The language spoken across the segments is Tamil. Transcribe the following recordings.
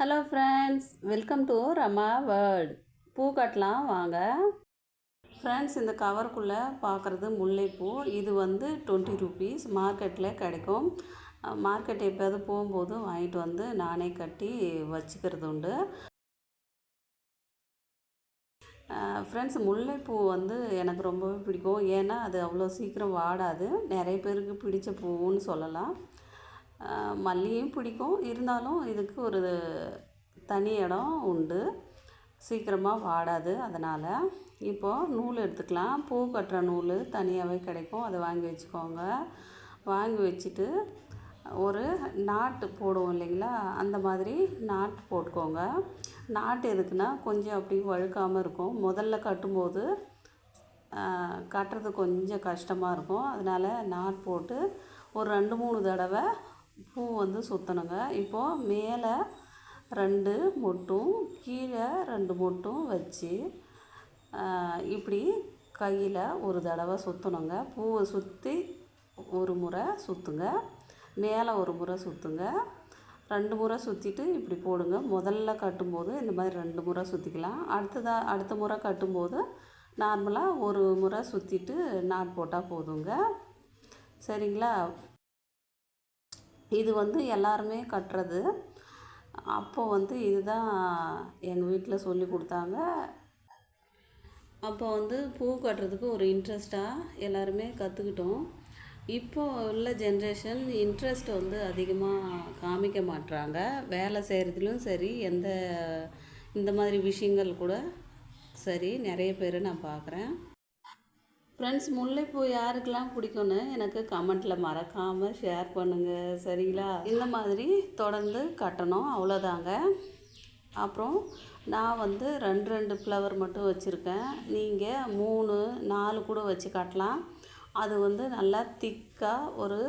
Hello friends welcome to Rama world பூ கட்டலாம் வாங்க. ஃப்ரெண்ட்ஸ் இந்த கவருக்குள்ளே பார்க்குறது முல்லைப்பூ. இது வந்து டுவெண்ட்டி ருபீஸ் மார்க்கெட்டில் கிடைக்கும். மார்க்கெட் எப்போயாவது போகும்போது வாங்கிட்டு வந்து நானே கட்டி வச்சுக்கிறது உண்டு. ஃப்ரெண்ட்ஸ் முல்லைப்பூ வந்து எனக்கு ரொம்பவே பிடிக்கும். ஏன்னா அது அவ்வளோ சீக்கிரம் வாடாது. நிறைய பேருக்கு பிடிச்ச பூன்னு சொல்லலாம். மல்லியும் பிடிக்கும். இருந்தாலும் இதுக்கு ஒரு தனி இடம் உண்டு. சீக்கிரமாக வாடாது அதனால். இப்போது நூல் எடுத்துக்கலாம். பூ கட்டுற நூல் தனியாகவே கிடைக்கும். அதை வாங்கி வச்சுக்கோங்க. வாங்கி வச்சுட்டு ஒரு நாட்டு போடுவோம் இல்லைங்களா? அந்த மாதிரி நாட்டு போட்டுக்கோங்க. நாட்டு எதுக்குன்னா கொஞ்சம் அப்படி வழுக்காமல் இருக்கும். முதல்ல கட்டும்போது கட்டுறது கொஞ்சம் கஷ்டமாக இருக்கும். அதனால் நாட் போட்டு ஒரு ரெண்டு மூணு தடவை பூ வந்து சுற்றணுங்க இப்போது மேலே ரெண்டு மொட்டும் கீழே ரெண்டு மொட்டும் வச்சு இப்படி கையில் ஒரு தடவை சுற்றணுங்க பூவை சுற்றி ஒரு முறை சுற்றுங்க மேலே ஒரு முறை சுற்றுங்க ரெண்டு முறை சுற்றிட்டு இப்படி போடுங்க. முதல்ல கட்டும்போது இந்த மாதிரி ரெண்டு முறை சுற்றிக்கலாம் அடுத்ததாக அடுத்த முறை கட்டும்போது நார்மலாக ஒரு முறை சுற்றிட்டு நாட் போட்டால் போதுங்க. சரிங்களா? இது வந்து எல்லாருமே கட்டுறது. அப்போது வந்து இதுதான் எங்கள் வீட்டில் சொல்லி கொடுத்தாங்க. அப்போ வந்து பூ கட்டுறதுக்கு ஒரு இன்ட்ரெஸ்ட்டாக எல்லாருமே கற்றுக்கிட்டோம் இப்போ உள்ள ஜென்ரேஷன் இன்ட்ரெஸ்ட் வந்து அதிகமாக காமிக்க மாட்டுறாங்க வேலை செய்கிறதுலையும் சரி எந்த இந்த மாதிரி விஷயங்கள் கூட சரி நிறைய பேர் நான் பார்க்குறேன் ஃப்ரெண்ட்ஸ் முல்லைப்பூ யாருக்கெல்லாம் பிடிக்கும்னு எனக்கு கமெண்ட்டில் மறக்காமல் ஷேர் பண்ணுங்கள் சரிங்களா? இந்த மாதிரி தொடர்ந்து கட்டணும். அவ்வளோதாங்க அப்புறம் நான் வந்து ரெண்டு ரெண்டு ஃப்ளவர் மட்டும் வச்சுருக்கேன். நீங்கள் மூணு நாலு கூட வச்சு கட்டலாம். அது வந்து நல்லா திக்காக ஒரு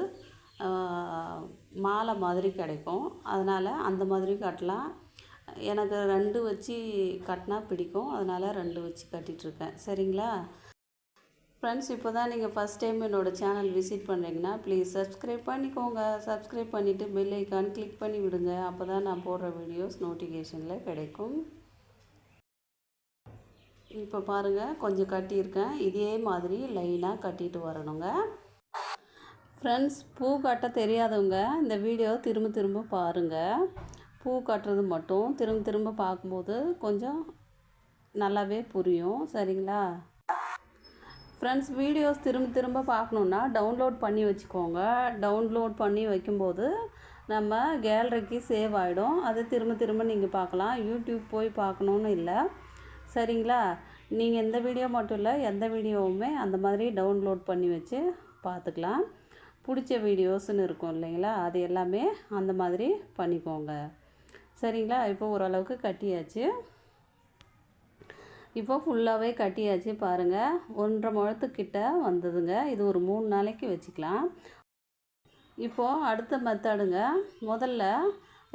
மாலை மாதிரி கிடைக்கும். அதனால் அந்த மாதிரி கட்டலாம். எனக்கு ரெண்டு வச்சு கட்டினா பிடிக்கும். அதனால் ரெண்டு வச்சு கட்டிகிட்ருக்கேன் சரிங்களா? ஃப்ரெண்ட்ஸ் இப்போ தான் நீங்கள் ஃபஸ்ட் டைம் என்னோடய சேனல் விசிட் பண்ணுறீங்கன்னா ப்ளீஸ் சப்ஸ்கிரைப் பண்ணிக்கோங்க. சப்ஸ்கிரைப் பண்ணிவிட்டு பெல் ஐக்கான் கிளிக் பண்ணி விடுங்க. அப்போ தான் நான் போடுற வீடியோஸ் நோட்டிஃபிகேஷனில் கிடைக்கும். இப்போ பாருங்கள் கொஞ்சம் கட்டியிருக்கேன். இதே மாதிரி லைனாக கட்டிட்டு வரணுங்க. ஃப்ரெண்ட்ஸ் பூ கட்ட தெரியாதவங்க இந்த வீடியோ திரும்ப திரும்ப பாருங்கள் பூ கட்டுறது மட்டும் திரும்ப திரும்ப பார்க்கும்போது கொஞ்சம் நல்லாவே புரியும். சரிங்களா? ஃப்ரெண்ட்ஸ் வீடியோஸ் திரும்ப திரும்ப பார்க்கணுன்னா டவுன்லோட் பண்ணி வச்சுக்கோங்க. டவுன்லோட் பண்ணி வைக்கும்போது நம்ம கேலரிக்கு சேவ் ஆகிடும் அதை திரும்ப திரும்ப நீங்கள் பார்க்கலாம். யூடியூப் போய் பார்க்கணுன்னு இல்லை. சரிங்களா? நீங்கள் எந்த வீடியோ மட்டும் இல்லை எந்த வீடியோவுமே அந்த மாதிரி டவுன்லோட் பண்ணி வச்சு பார்த்துக்கலாம். பிடிச்ச வீடியோஸ்னு இருக்கும் இல்லைங்களா? அது எல்லாமே அந்த மாதிரி பண்ணிக்கோங்க. சரிங்களா? இப்போ ஓரளவுக்கு கட்டியாச்சு. இப்போ ஃபுல்லாகவே கட்டியாச்சு பாருங்கள் ஒன்றரை முழத்துக்கிட்ட வந்ததுங்க. இது ஒரு மூணு நாளைக்கு வச்சுக்கலாம். இப்போது அடுத்த மெத்தடுங்க முதல்ல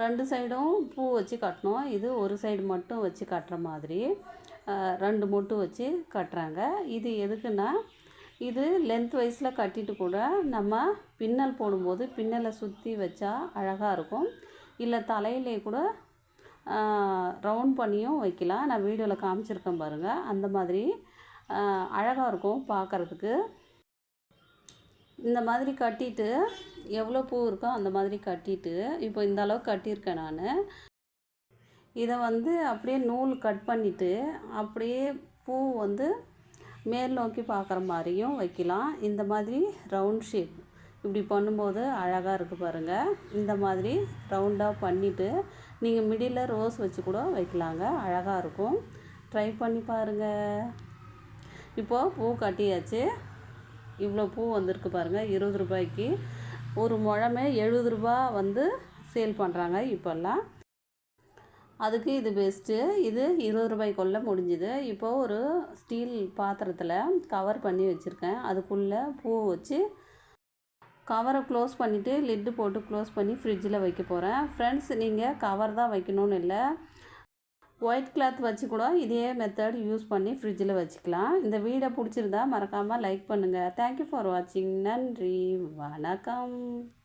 ரெண்டு சைடும் பூ வச்சு கட்டணும். இது ஒரு சைடு மட்டும் வச்சு கட்டுற மாதிரி. ரெண்டு மொட்டு வச்சு கட்டுறாங்க. இது எதுக்குன்னா இது லென்த் வைஸில் கட்டிட்டு கூட நம்ம பின்னல் போடும்போது பின்னலை சுற்றி வச்சா அழகாக இருக்கும். இல்லை தலையிலே கூட ரவுண்ட் பண்ணியும் வைக்கலாம். நான் வீடியோவில் காமிச்சிருக்கேன் பாருங்கள் அந்த மாதிரி அழகாக இருக்கும் பார்க்குறதுக்கு இந்த மாதிரி கட்டிட்டு எவ்வளோ பூ இருக்கோ அந்த மாதிரி கட்டிட்டு இப்போ இந்த அளவுக்கு கட்டியிருக்கேன் நான். இதை வந்து அப்படியே நூல் கட் பண்ணிவிட்டு அப்படியே பூ வந்து மேல் நோக்கி பார்க்குற மாதிரியும் வைக்கலாம். இந்த மாதிரி ரவுண்ட் ஷேப் இப்படி பண்ணும்போது அழகாக இருக்குது பாருங்கள் இந்த மாதிரி ரவுண்டாக பண்ணிவிட்டு நீங்கள் மிடில் ரோஸ் வச்சு கூட வைக்கலாங்க. அழகாக இருக்கும். ட்ரை பண்ணி பாருங்கள் இப்போது பூ கட்டியாச்சு. இவ்வளோ பூ வந்திருக்கு பாருங்கள் இருபது ரூபாய்க்கு. ஒரு முழமே எழுபது ரூபா வந்து சேல் பண்ணுறாங்க இப்போல்லாம். அதுக்கு இது பெஸ்ட்டு இது இருபது ரூபாய்க்குள்ளே முடிஞ்சுது. இப்போது ஒரு ஸ்டீல் பாத்திரத்தில் கவர் பண்ணி வச்சுருக்கேன். அதுக்குள்ளே பூ வச்சு கவரை க்ளோஸ் பண்ணிவிட்டு லிட்டு போட்டு க்ளோஸ் பண்ணி ஃப்ரிட்ஜில் வைக்க போகிறேன். ஃப்ரெண்ட்ஸ் நீங்கள் கவர் தான் வைக்கணும்னு இல்லை. ஒயிட் கிளாத் வச்சு கூட இதே மெத்தட் யூஸ் பண்ணி ஃப்ரிட்ஜில் வச்சுக்கலாம். இந்த வீடை பிடிச்சிருந்தா மறக்காமல் லைக் பண்ணுங்கள் தேங்க்யூ ஃபார் வாட்சிங் நன்றி. வணக்கம்.